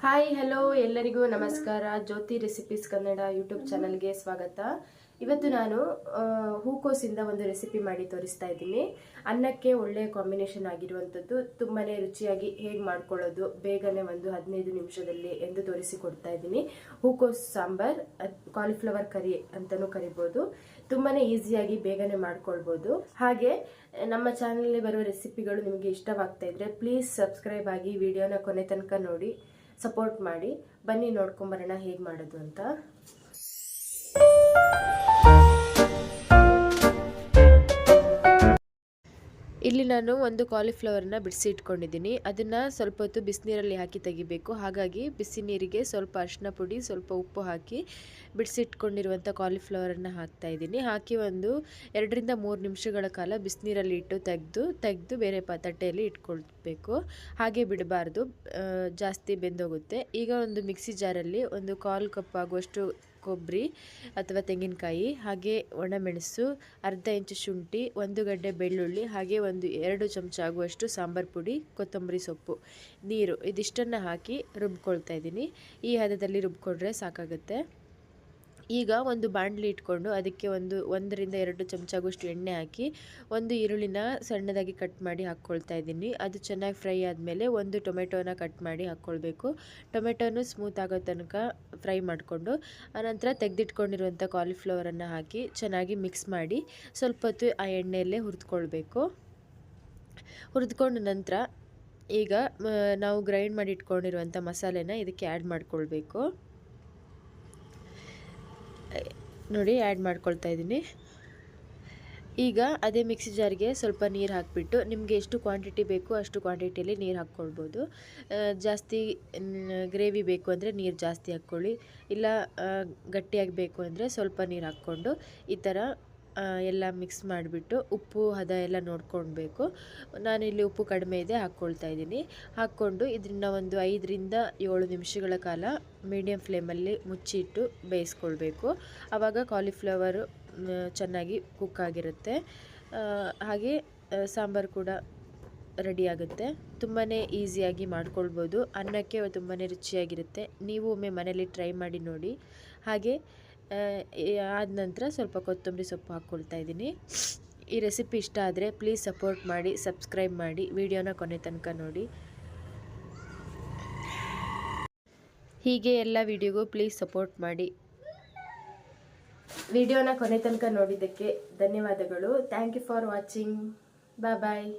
Hi hello ಎಲ್ಲರಿಗೂ ನಮಸ್ಕಾರ. ಜ್ಯೋತಿ recipes Kannada YouTube ಚಾನಲ್ಗೆ ಸ್ವಾಗತ. ಇವತ್ತು ನಾನು ಹೂಕೋಸಿಂದ ಒಂದು ರೆಸಿಪಿ ಮಾಡಿ ತೋರಿಸ್ತಾ ಇದ್ದೀನಿ. ಅನ್ನಕ್ಕೆ ಒಳ್ಳೆ ಕಾಂಬಿನೇಷನ್ ಆಗಿರುವಂಥದ್ದು. ತುಂಬಾ ರುಚಿಯಾಗಿ ಹೇಗೆ ಮಾಡ್ಕೊಳ್ಳೋದು, ಬೇಗನೆ ಒಂದು ಹದಿನೈದು ನಿಮಿಷದಲ್ಲಿ ಎಂದು ತೋರಿಸಿಕೊಡ್ತಾ ಇದ್ದೀನಿ. ಹೂಕೋಸ್ ಸಾಂಬಾರ್ ಕಾಲಿಫ್ಲವರ್ ಕರಿ ಅಂತಲೂ ಕರಿಬೋದು. ತುಂಬಾ ಈಸಿಯಾಗಿ ಬೇಗನೆ ಮಾಡ್ಕೊಳ್ಬೋದು. ಹಾಗೆ, ನಮ್ಮ ಚಾನಲಲ್ಲಿ ಬರುವ ರೆಸಿಪಿಗಳು ನಿಮಗೆ ಇಷ್ಟವಾಗ್ತಾ ಇದ್ರೆ ಪ್ಲೀಸ್ ಸಬ್ಸ್ಕ್ರೈಬ್ ಆಗಿ ವಿಡಿಯೋನ ಕೊನೆ ತನಕ ನೋಡಿ. ಸಪೋರ್ಟ್ ಮಾಡಿ ಬನ್ನಿ ನೋಡ್ಕೊಂಬರೋಣ ಹೇಗೆ ಮಾಡೋದು ಅಂತ. ಇಲ್ಲಿ ನಾನು ಒಂದು ಕಾಲಿಫ್ಲವರ್ನ ಬಿಡಿಸಿ ಇಟ್ಕೊಂಡಿದ್ದೀನಿ. ಅದನ್ನು ಸ್ವಲ್ಪ ಹೊತ್ತು ಬಿಸಿನೀರಲ್ಲಿ ಹಾಕಿ ತೆಗಿಬೇಕು. ಹಾಗಾಗಿ ಬಿಸಿ ನೀರಿಗೆ ಸ್ವಲ್ಪ ಅರಿಶಿನ ಪುಡಿ, ಸ್ವಲ್ಪ ಉಪ್ಪು ಹಾಕಿ ಬಿಡಿಸಿಟ್ಕೊಂಡಿರುವಂಥ ಕಾಲಿಫ್ಲವರನ್ನು ಹಾಕ್ತಾ ಇದ್ದೀನಿ. ಹಾಕಿ ಒಂದು ಎರಡರಿಂದ ಮೂರು ನಿಮಿಷಗಳ ಕಾಲ ಬಿಸಿನೀರಲ್ಲಿ ಇಟ್ಟು ತೆಗೆದು ತೆಗೆದು ಬೇರೆ ಪ ತಟ್ಟೆಯಲ್ಲಿ ಇಟ್ಕೊಳ್ಬೇಕು. ಹಾಗೆ ಬಿಡಬಾರ್ದು. ಜಾಸ್ತಿ ಬೆಂದೋಗುತ್ತೆ. ಈಗ ಒಂದು ಮಿಕ್ಸಿ ಜಾರಲ್ಲಿ ಒಂದು ಕಾಲು ಕಪ್ ಆಗುವಷ್ಟು ಕೊಬ್ಬರಿ ಅಥವಾ ತೆಂಗಿನಕಾಯಿ, ಹಾಗೆ ಒಣಮೆಣಸು, ಅರ್ಧ ಇಂಚು ಶುಂಠಿ, ಒಂದು ಗಡ್ಡೆ ಬೆಳ್ಳುಳ್ಳಿ, ಹಾಗೆ ಒಂದು ಎರಡು ಚಮಚ ಆಗುವಷ್ಟು ಸಾಂಬಾರು ಪುಡಿ, ಕೊತ್ತಂಬರಿ ಸೊಪ್ಪು. ನೀರು, ಇದಿಷ್ಟನ್ನು ಹಾಕಿ ರುಬ್ಕೊಳ್ತಾ ಇದ್ದೀನಿ. ಈ ಹದದಲ್ಲಿ ರುಬ್ಕೊಂಡ್ರೆ ಸಾಕಾಗುತ್ತೆ. ಈಗ ಒಂದು ಬಾಣಲಿ ಇಟ್ಕೊಂಡು ಅದಕ್ಕೆ ಒಂದು ಒಂದರಿಂದ ಎರಡು ಚಮಚ ಆಗುವಷ್ಟು ಎಣ್ಣೆ ಹಾಕಿ ಒಂದು ಈರುಳ್ಳಿನ ಸಣ್ಣದಾಗಿ ಕಟ್ ಮಾಡಿ ಹಾಕ್ಕೊಳ್ತಾ ಇದ್ದೀನಿ. ಅದು ಚೆನ್ನಾಗಿ ಫ್ರೈ ಆದಮೇಲೆ ಒಂದು ಟೊಮೆಟೊನ ಕಟ್ ಮಾಡಿ ಹಾಕ್ಕೊಳ್ಬೇಕು. ಟೊಮೆಟೊನು ಸ್ಮೂತ್ ಆಗೋ ತನಕ ಫ್ರೈ ಮಾಡಿಕೊಂಡು ಆನಂತರ ತೆಗೆದಿಟ್ಕೊಂಡಿರುವಂಥ ಕಾಲಿಫ್ಲವರನ್ನು ಹಾಕಿ ಚೆನ್ನಾಗಿ ಮಿಕ್ಸ್ ಮಾಡಿ ಸ್ವಲ್ಪ ಹೊತ್ತು ಆ ಎಣ್ಣೆಯಲ್ಲೇ ಹುರಿದ್ಕೊಳ್ಬೇಕು. ಹುರಿದ್ಕೊಂಡ ನಂತರ ಈಗ ನಾವು ಗ್ರೈಂಡ್ ಮಾಡಿ ಇಟ್ಕೊಂಡಿರುವಂಥ ಮಸಾಲೆನ ಇದಕ್ಕೆ ಆ್ಯಡ್ ಮಾಡ್ಕೊಳ್ಬೇಕು. ನೋಡಿ ಆ್ಯಡ್ ಮಾಡ್ಕೊಳ್ತಾ ಇದ್ದೀನಿ. ಈಗ ಅದೇ ಮಿಕ್ಸಿ ಜಾರ್ಗೆ ಸ್ವಲ್ಪ ನೀರು ಹಾಕಿಬಿಟ್ಟು ನಿಮಗೆ ಎಷ್ಟು ಕ್ವಾಂಟಿಟಿ ಬೇಕು ಅಷ್ಟು ಕ್ವಾಂಟಿಟಿಯಲ್ಲಿ ನೀರು ಹಾಕ್ಕೊಳ್ಬೋದು. ಜಾಸ್ತಿ ಗ್ರೇವಿ ಬೇಕು ಅಂದರೆ ನೀರು ಜಾಸ್ತಿ ಹಾಕ್ಕೊಳ್ಳಿ. ಇಲ್ಲ ಗಟ್ಟಿಯಾಗಿ ಬೇಕು ಅಂದರೆ ಸ್ವಲ್ಪ ನೀರು ಹಾಕ್ಕೊಂಡು ಈ ಥರ ಎಲ್ಲ ಮಿಕ್ಸ್ ಮಾಡಿಬಿಟ್ಟು ಉಪ್ಪು, ಹದ ಎಲ್ಲ ನೋಡ್ಕೊಳ್ಬೇಕು. ನಾನಿಲ್ಲಿ ಉಪ್ಪು ಕಡಿಮೆ ಇದೆ, ಹಾಕ್ಕೊಳ್ತಾ ಇದ್ದೀನಿ. ಹಾಕ್ಕೊಂಡು ಇದನ್ನ ಒಂದು ಐದರಿಂದ ಏಳು ನಿಮಿಷಗಳ ಕಾಲ ಮೀಡಿಯಂ ಫ್ಲೇಮಲ್ಲಿ ಮುಚ್ಚಿಟ್ಟು ಬೇಯಿಸ್ಕೊಳ್ಬೇಕು. ಆವಾಗ ಕಾಲಿಫ್ಲವರು ಚೆನ್ನಾಗಿ ಕುಕ್ ಆಗಿರುತ್ತೆ. ಹಾಗೆ ಸಾಂಬಾರು ಕೂಡ ರೆಡಿ ಆಗುತ್ತೆ. ತುಂಬಾ ಈಸಿಯಾಗಿ ಮಾಡ್ಕೊಳ್ಬೋದು. ಅನ್ನಕ್ಕೆ ತುಂಬಾ ರುಚಿಯಾಗಿರುತ್ತೆ. ನೀವು ಒಮ್ಮೆ ಮನೇಲಿ ಟ್ರೈ ಮಾಡಿ ನೋಡಿ. ಹಾಗೆ ಆದ ನಂತರ ಸ್ವಲ್ಪ ಕೊತ್ತಂಬರಿ ಸೊಪ್ಪು ಹಾಕ್ಕೊಳ್ತಾ ಇದ್ದೀನಿ. ಈ ರೆಸಿಪಿ ಇಷ್ಟ ಆದರೆ ಪ್ಲೀಸ್ ಸಪೋರ್ಟ್ ಮಾಡಿ, ಸಬ್ಸ್ಕ್ರೈಬ್ ಮಾಡಿ, ವಿಡಿಯೋನ ಕೊನೆ ತನಕ ನೋಡಿ. ಹೀಗೆ ಎಲ್ಲ ವಿಡಿಯೋಗೂ ಪ್ಲೀಸ್ ಸಪೋರ್ಟ್ ಮಾಡಿ. ವಿಡಿಯೋನ ಕೊನೆ ತನಕ ನೋಡಿದ್ದಕ್ಕೆ ಧನ್ಯವಾದಗಳು. Thank you for watching. Bye bye.